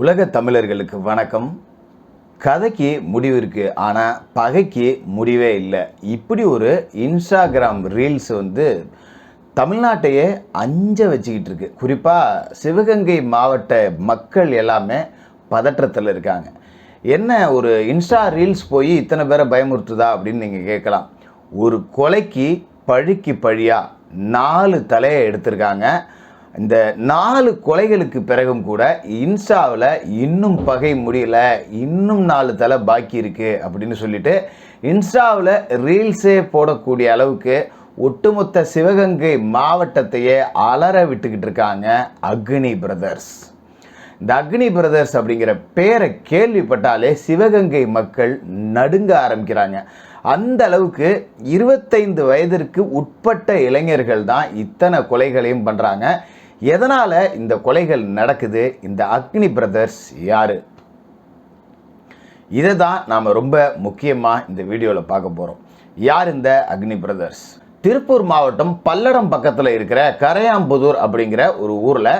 உலக தமிழர்களுக்கு வணக்கம். கதைக்கு முடிவு இருக்குது ஆனால் பகைக்கு முடிவே இல்லை. இப்படி ஒரு இன்ஸ்டாகிராம் ரீல்ஸ் வந்து தமிழ்நாட்டையே அஞ்ச வச்சுக்கிட்டு இருக்கு. குறிப்பாக சிவகங்கை மாவட்ட மக்கள் எல்லாமே பதற்றத்தில் இருக்காங்க. என்ன ஒரு இன்ஸ்டா ரீல்ஸ் போய் இத்தனை பேரை பயமுறுத்துதா அப்படின்னு நீங்கள் கேட்கலாம். ஒரு கொலைக்கு பழிக்கு பழியாக நாலு தலையை எடுத்திருக்காங்க. இந்த நாலு கொலைகளுக்கு பிறகும் கூட இன்ஸ்டாவில் இன்னும் பகை முடியல இன்னும் நாலு தலை பாக்கி இருக்குது அப்படின்னு சொல்லிட்டு இன்ஸ்டாவில் ரீல்ஸே போடக்கூடிய அளவுக்கு ஒட்டுமொத்த சிவகங்கை மாவட்டத்தையே அலற விட்டுக்கிட்டு இருக்காங்க அக்னி பிரதர்ஸ். இந்த அக்னி பிரதர்ஸ் அப்படிங்கிற பேரை கேள்விப்பட்டாலே சிவகங்கை மக்கள் நடுங்க ஆரம்பிக்கிறாங்க. அந்த அளவுக்கு இருபத்தைந்து வயதிற்கு உட்பட்ட இளைஞர்கள் தான் இத்தனை கொலைகளையும் பண்ணுறாங்க எதனால் இந்த கொலைகள் நடக்குது? இந்த அக்னி பிரதர்ஸ் யார்? இதை தான் நாம் ரொம்ப முக்கியமாக இந்த வீடியோவில் பார்க்க போகிறோம் யார் இந்த அக்னி பிரதர்ஸ்? திருப்பூர் மாவட்டம் பல்லடம் பக்கத்தில் இருக்கிற கரையாம்புதூர் அப்படிங்கிற ஒரு ஊரில்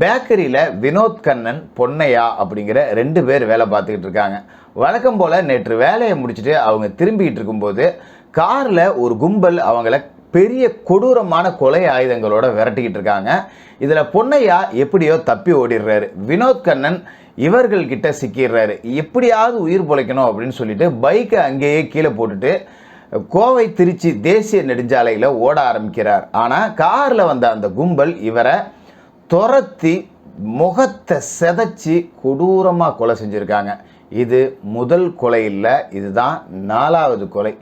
பேக்கரியில் வினோத் கண்ணன் பொன்னையா அப்படிங்கிற ரெண்டு பேர் வேலை பார்த்துக்கிட்டு இருக்காங்க. வழக்கம் போல் நேற்று வேலையை முடிச்சுட்டு அவங்க திரும்பிக்கிட்டு இருக்கும்போது காரில் ஒரு கும்பல் அவங்கள பெரிய கொடூரமான கொலை ஆயுதங்களோட விரட்டிக்கிட்டு இருக்காங்க. இதில் பொன்னையா எப்படியோ தப்பி ஓடிடுறாரு. வினோத் கண்ணன் இவர்கள்கிட்ட சிக்கிடுறாரு. எப்படியாவது உயிர் பிழைக்கணும் அப்படின்னு சொல்லிட்டு பைக்கை அங்கேயே கீழே போட்டுட்டு கோவை திருச்சி தேசிய நெடுஞ்சாலையில் ஓட ஆரம்பிக்கிறார். ஆனால் காரில் வந்த அந்த கும்பல் இவரை துரத்தி முகத்தை செதைச்சி கொடூரமாக கொலை செஞ்சுருக்காங்க. இது முதல் கொலை இல்லை இதுதான் நாலாவது கொலை.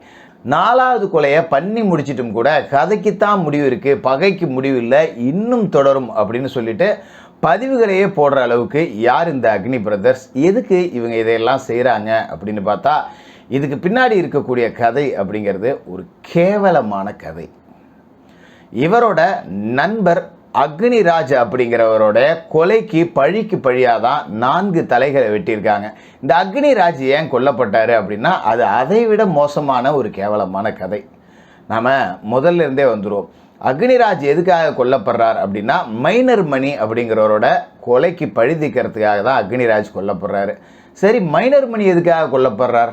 நாலாவது கொலையை பண்ணி முடிச்சிட்டும் கூட கதைக்குத்தான் முடிவு இருக்குது பகைக்கு முடிவு இல்லை இன்னும் தொடரும் அப்படின்னு சொல்லிட்டு பதிவுகளையே போடுற அளவுக்கு யார் இந்த அக்னி பிரதர்ஸ்? எதுக்கு இவங்க இதையெல்லாம் செய்கிறாங்க அப்படின்னு பார்த்தா இதுக்கு பின்னாடி இருக்கக்கூடிய கதை அப்படிங்கிறது ஒரு கேவலமான கதை. இவரோட நண்பர் அக்னிராஜ் அப்படிங்கிறவரோட கொலைக்கு பழிக்கு பழியாக தான் நான்கு தலைகளை வெட்டியிருக்காங்க. இந்த அக்னிராஜ் ஏன் கொல்லப்பட்டார் அப்படின்னா அது அதை விட மோசமான ஒரு கேவலமான கதை. நாம் முதல்ல இருந்தே வந்துடுவோம் அக்னிராஜ் எதுக்காக கொல்லப்படுறார் அப்படின்னா மைனர் மணி அப்படிங்கிறவரோட கொலைக்கு பழிதிக்கிறதுக்காக தான் அக்னிராஜ் கொல்லப்படுறாரு. சரி மைனர் மணி எதுக்காக கொல்லப்படுறார்?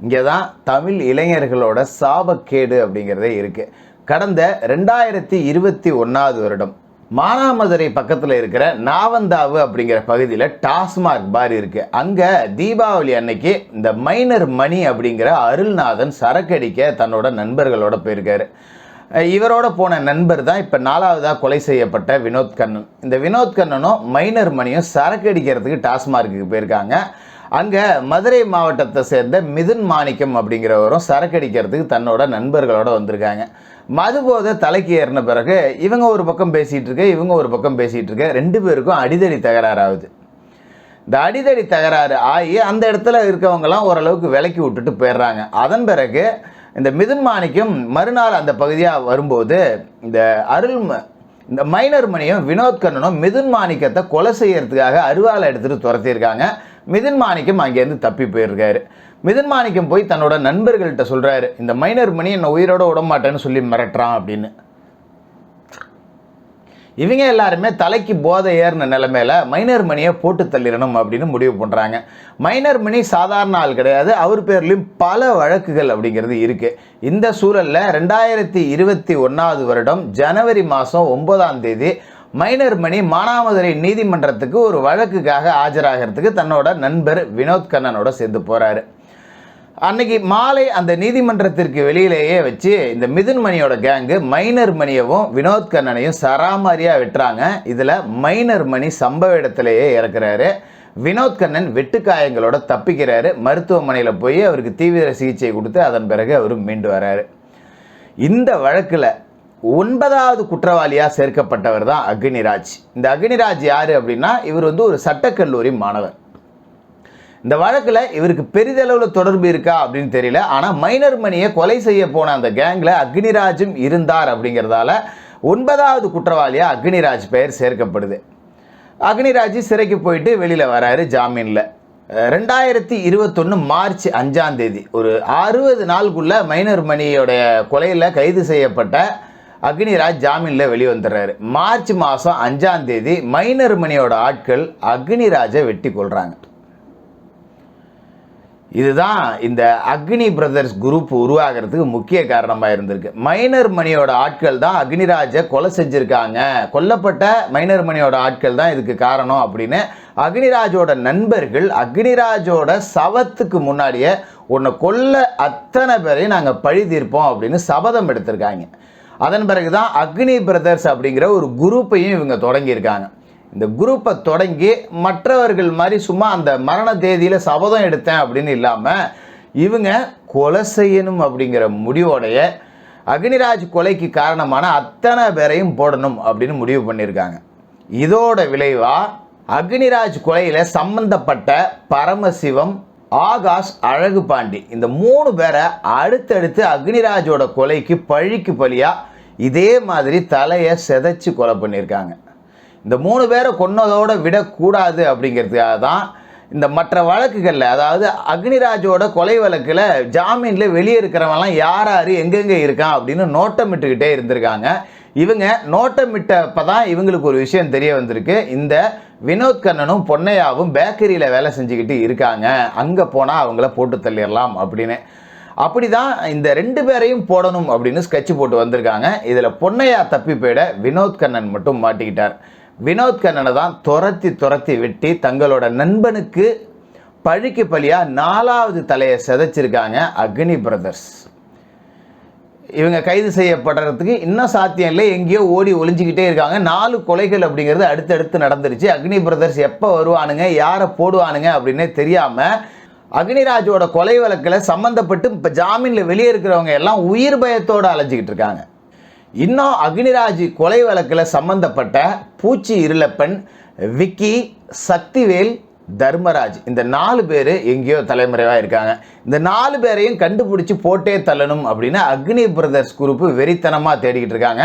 இங்கே தான் தமிழ் இளைஞர்களோட சாபக்கேடு அப்படிங்கிறதே இருக்குது கடந்த ரெண்டாயிரத்தி இருபத்தி ஒன்றாவது வருடம் மானாமதுரை பக்கத்தில் இருக்கிற நாவந்தாவு அப்படிங்கிற பகுதியில் டாஸ்மாக் பார் இருக்குது அங்கே தீபாவளி அன்னைக்கு இந்த மைனர் மணி அப்படிங்கிற அருள்நாதன் சரக்கடிக்க தன்னோட நண்பர்களோட போயிருக்காரு. இவரோட போன நண்பர் தான் இப்போ நாலாவதாக கொலை செய்யப்பட்ட வினோத் கண்ணன். இந்த வினோத் கண்ணனும் மைனர் மணியும் சரக்கு அடிக்கிறதுக்கு டாஸ்மார்க்குக்கு போயிருக்காங்க. அங்கே மதுரை மாவட்டத்தை சேர்ந்த மிதுன் மாணிக்கம் அப்படிங்கிறவரும் சரக்கு அடிக்கிறதுக்கு தன்னோட நண்பர்களோட வந்திருக்காங்க. மது போதை தலைக்கு ஏறின பிறகு இவங்க ஒரு பக்கம் பேசிகிட்டு இருக்க இவங்க ஒரு பக்கம் பேசிகிட்டு இருக்க. ரெண்டு பேருக்கும் அடிதடி தகராறு ஆகுது இந்த அடிதடி தகராறு ஆகி அந்த இடத்துல இருக்கவங்கலாம் ஓரளவுக்கு விலக்கி விட்டுட்டு போயிடுறாங்க. அதன் பிறகு இந்த மிதுன் மாணிக்கம் மறுநாள் அந்த பகுதியாக வரும்போது இந்த அருள் இந்த மைனர் மணியும் வினோத் கண்ணனும் மிதுன் மாணிக்கத்தை கொலை செய்யறதுக்காக அருவாளை எடுத்துகிட்டு துரத்தியிருக்காங்க. மிதுன் மாணிக்கம் அங்கேருந்து தப்பி போயிருக்காரு. மிதன் மாணிக்கம் போய் தன்னோட நண்பர்கள்ட்ட சொல்கிறாரு இந்த மைனர் மணி என்னை உயிரோட விடமாட்டேன்னு சொல்லி மிரட்டுறான் அப்படின்னு. இவங்க எல்லாருமே தலைக்கு போதை ஏறின நிலைமையில மைனர் மணியை போட்டு தள்ளிடணும் அப்படின்னு முடிவு பண்ணுறாங்க மைனர் மணி சாதாரண ஆள் கிடையாது அவர் பேர்லையும் பல வழக்குகள் அப்படிங்கிறது இருக்குது இந்த சூழலில் ரெண்டாயிரத்தி இருபத்தி ஒன்றாவது வருடம் ஜனவரி மாதம் ஒன்பதாம் தேதி மைனர் மணி மானாமதுரை நீதிமன்றத்துக்கு ஒரு வழக்குக்காக ஆஜராகிறதுக்கு தன்னோட நண்பர் வினோத் கண்ணனோட சேர்ந்து போகிறாரு அன்னைக்கு மாலை அந்த நீதிமன்றத்திற்கு வெளியிலேயே வச்சு இந்த மிதுன் மணியோட கேங்கு மைனர் மணியவும் வினோத் கண்ணனையும் சராமாரியாக வெட்டுறாங்க. இதில் மைனர் மணி சம்பவ இடத்திலேயே இறக்குறாரு. வினோத் கண்ணன் வெட்டுக்காயங்களோட தப்பிக்கிறாரு. மருத்துவமனையில் போய் அவருக்கு தீவிர சிகிச்சை கொடுத்து அதன் பிறகு அவர் மீண்டு வராரு. இந்த வழக்கில் ஒன்பதாவது குற்றவாளியாக சேர்க்கப்பட்டவர் தான் அக்னிராஜ். இந்த அக்னிராஜ் யார் அப்படின்னா இவர் வந்து ஒரு சட்டக்கல்லூரி மாணவர். இந்த வழக்கில் இவருக்கு பெரிதளவில் தொடர்பு இருக்கா அப்படின்னு தெரியல. ஆனால் மைனர் மணியை கொலை செய்ய போன அந்த கேங்கில் அக்னிராஜும் இருந்தார் அப்படிங்கிறதால ஒன்பதாவது குற்றவாளியாக அக்னிராஜ் பெயர் சேர்க்கப்படுது. அக்னிராஜ் சிறைக்கு போயிட்டு வெளியில் வராரு ஜாமீனில். ரெண்டாயிரத்தி இருபத்தொன்று மார்ச் அஞ்சாம் தேதி ஒரு அறுபது நாளுக்குள்ள மைனர் மணியோடைய கொலையில் கைது செய்யப்பட்ட அக்னிராஜ் ஜாமீனில் வெளிவந்துடுறாரு மார்ச் மாதம் அஞ்சாம் தேதி மைனர் மணியோட ஆட்கள் அக்னிராஜை வெட்டி கொள்கிறாங்க இதுதான் இந்த அக்னி பிரதர்ஸ் குரூப் உருவாகிறதுக்கு முக்கிய காரணமாக இருந்திருக்கு. மைனர் மணியோட ஆட்கள் தான் அக்னிராஜை கொலை செஞ்சுருக்காங்க. கொல்லப்பட்ட மைனர் மணியோட ஆட்கள் தான் இதுக்கு காரணம் அப்படின்னு அக்னிராஜோட நண்பர்கள் அக்னிராஜோட சவத்துக்கு முன்னாடியே உன்னை கொல்ல அத்தனை பேரையும் நாங்கள் பழி தீர்ப்போம் அப்படின்னு சபதம் எடுத்திருக்காங்க. அதன் பிறகு தான் அக்னி பிரதர்ஸ் அப்படிங்கிற ஒரு குரூப்பையும் இவங்க தொடங்கியிருக்காங்க. இந்த குரூப்பை தொடங்கி மற்றவர்கள் மாதிரி சும்மா அந்த மரண தேதியில் சபதம் எடுத்தேன் அப்படின்னு இல்லாமல் இவங்க கொலை செய்யணும் அப்படிங்கிற முடிவோடைய அக்னிராஜ் கொலைக்கு காரணமான அத்தனை பேரையும் போடணும் அப்படின்னு முடிவு பண்ணியிருக்காங்க. இதோட விளைவாக அக்னிராஜ் கொலையில் சம்பந்தப்பட்ட பரமசிவம் ஆகாஷ் அழகு பாண்டி இந்த மூணு பேரை அடுத்தடுத்து அக்னிராஜோட கொலைக்கு பழிக்கு பழியாக இதே மாதிரி தலையை செதைச்சு கொலை பண்ணியிருக்காங்க. இந்த மூணு பேரை கொன்னதோட விடக்கூடாது அப்படிங்கிறதுக்காக தான் இந்த மற்ற வழக்குகளில் அதாவது அக்னிராஜோட கொலை வழக்கில் ஜாமீனில் வெளியே இருக்கிறவங்கலாம் யார் யார் எங்கெங்கே இருக்கான் அப்படின்னு நோட்டமிட்டுக்கிட்டே இருந்திருக்காங்க. இவங்க நோட்டமிட்டப்போ தான் இவங்களுக்கு ஒரு விஷயம் தெரிய வந்திருக்கு. இந்த வினோத் கண்ணனும் பொன்னையாவும் பேக்கரியில் வேலை செஞ்சுக்கிட்டு இருக்காங்க. அங்கே போனால் அவங்கள போட்டு தள்ளிடலாம் அப்படின்னு. அப்படி தான் இந்த ரெண்டு பேரையும் போடணும் அப்படின்னு ஸ்கெட்ச் போட்டு வந்திருக்காங்க. இதில் பொன்னையா தப்பி போயிட வினோத் கண்ணன் மட்டும் மாட்டிக்கிட்டார். வினோத் கண்ணனை தான் துரத்தி துரத்தி வெட்டி தங்களோட நண்பனுக்கு பழிக்கு பழியாக நாலாவது தலையை செதைச்சிருக்காங்க அக்னி பிரதர்ஸ் இவங்க கைது செய்யப்படுறதுக்கு இன்னும் சாத்தியம் இல்லை. எங்கேயோ ஓடி ஒளிஞ்சிக்கிட்டே இருக்காங்க. நாலு கொலைகள் அப்படிங்கிறது அடுத்தடுத்து நடந்துருச்சு. அக்னி பிரதர்ஸ் எப்போ வருவானுங்க? யாரை போடுவானுங்க அப்படின்னே தெரியாமல் அக்னிராஜோட கொலை வழக்கில் சம்மந்தப்பட்டு இப்போ ஜாமீனில் வெளியே இருக்கிறவங்க எல்லாம் உயிர் பயத்தோடு அலைஞ்சிக்கிட்டு இருக்காங்க. இன்னும் அக்னிராஜ் கொலை வழக்கில் சம்மந்தப்பட்ட பூச்சி இருளப்பன் விக்கி சக்திவேல் தர்மராஜ். இந்த நாலு பேர் எங்கேயோ தலைமுறைவாக இருக்காங்க. இந்த நாலு பேரையும் கண்டுபிடிச்சி போட்டே தள்ளணும் அப்படின்னு அக்னி பிரதர்ஸ் குரூப்பு வெறித்தனமாக தேடிக்கிட்டு இருக்காங்க.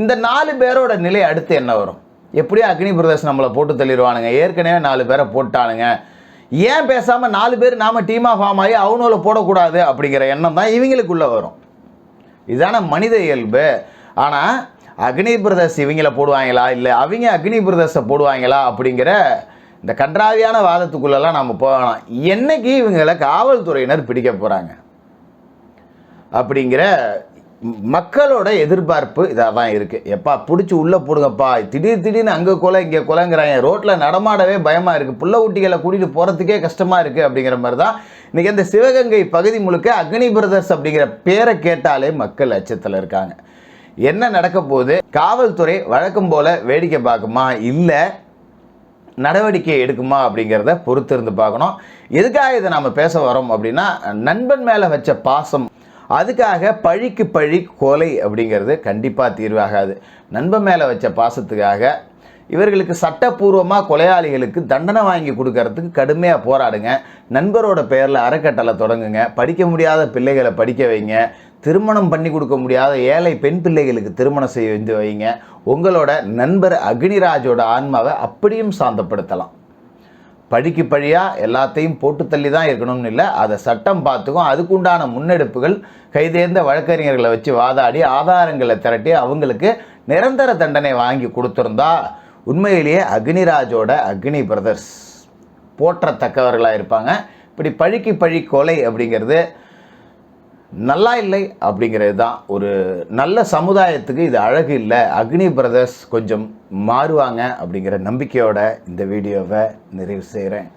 இந்த நாலு பேரோட நிலை அடுத்து என்ன வரும்? எப்படியோ அக்னி பிரதர்ஸ் நம்மளை போட்டு தள்ளிடுவானுங்க. ஏற்கனவே நாலு பேரை போட்டானுங்க. ஏன் பேசாமல் நாலு பேர் நாம் டீமாக ஃபார்ம் ஆகி அவனோல போடக்கூடாது அப்படிங்கிற எண்ணம் தான் இவங்களுக்குள்ளே வரும். இதான மனித இயல்பு. ஆனால் அக்னி பிரதர்ஸ் இவங்கள போடுவாங்களா? இல்லை அவங்க அக்னி பிரதர்ஸை போடுவாங்களா? அப்படிங்கிற இந்த கன்றாவியான வாதத்துக்குள்ளெல்லாம் நம்ம போகலாம். என்னைக்கு இவங்களை காவல்துறையினர் பிடிக்க போகிறாங்க அப்படிங்கிற மக்களோட எதிர்பார்ப்பு இதாக தான் இருக்குது எப்பா பிடிச்சி உள்ளே போடுங்கப்பா. திடீர் திடீர்னு அங்கே கொலை இங்கே கொலைங்கிறாங்க. ரோட்டில் நடமாடவே பயமாக இருக்குது புள்ள குட்டிகளை கூட்டிகிட்டு போகிறதுக்கே கஷ்டமாக இருக்குது அப்படிங்கிற மாதிரி தான் இன்றைக்கி அந்த சிவகங்கை பகுதி முழுக்க அக்னி பிரதர்ஸ் அப்படிங்கிற பேரை கேட்டாலே மக்கள் அச்சத்தில் இருக்காங்க. என்ன நடக்க போகுது? காவல்துறை வழக்கம் போல் வேடிக்கை பார்க்குமா? இல்லை நடவடிக்கை எடுக்குமா அப்படிங்கிறத பொறுத்திருந்து பார்க்கணும். எதுக்காக இதை நாம் பேச வரோம் அப்படின்னா நண்பன் மேலே வச்ச பாசம் அதுக்காக பழிக்கு பழி கொலை அப்படிங்கிறது கண்டிப்பாக தீர்வாகாது. நண்பன் மேலே வச்ச பாசத்துக்காக இவர்களுக்கு சட்டப்பூர்வமாக கொலையாளிகளுக்கு தண்டனை வாங்கி கொடுக்கறதுக்கு கடுமையாக போராடுங்க. நண்பரோட பெயரில் அறக்கட்டளை தொடங்குங்க. படிக்க முடியாத பிள்ளைகளை படிக்க வைங்க. திருமணம் பண்ணி கொடுக்க முடியாத ஏழை பெண் பிள்ளைகளுக்கு திருமணம் செய்ய வந்து வைங்க. உங்களோட நண்பர் அக்னிராஜோட ஆன்மாவை அப்படியும் சாந்தப்படுத்தலாம். பழிக்கு பழியாக எல்லாத்தையும் போட்டு தள்ளி தான் இருக்கணும்னு இல்லை அதை சட்டம் பார்த்துக்கும். அதுக்குண்டான முன்னெடுப்புகள் கைதேர்ந்த வழக்கறிஞர்களை வச்சு வாதாடி ஆதாரங்களை திரட்டி அவங்களுக்கு நிரந்தர தண்டனை வாங்கி கொடுத்துருந்தா உண்மையிலேயே அக்னிராஜோட அக்னி பிரதர்ஸ் போற்றத்தக்கவர்களாக இருப்பாங்க. இப்படி பழிக்கு பழி கொலை அப்படிங்கிறது நல்லா இல்லை அப்படிங்கிறது தான் ஒரு நல்ல சமுதாயத்துக்கு இது அழகு இல்லை. அக்னி பிரதர்ஸ் கொஞ்சம் மாறுவாங்க அப்படிங்கிற நம்பிக்கையோட இந்த வீடியோவை நிறைவு செய்கிறேன்.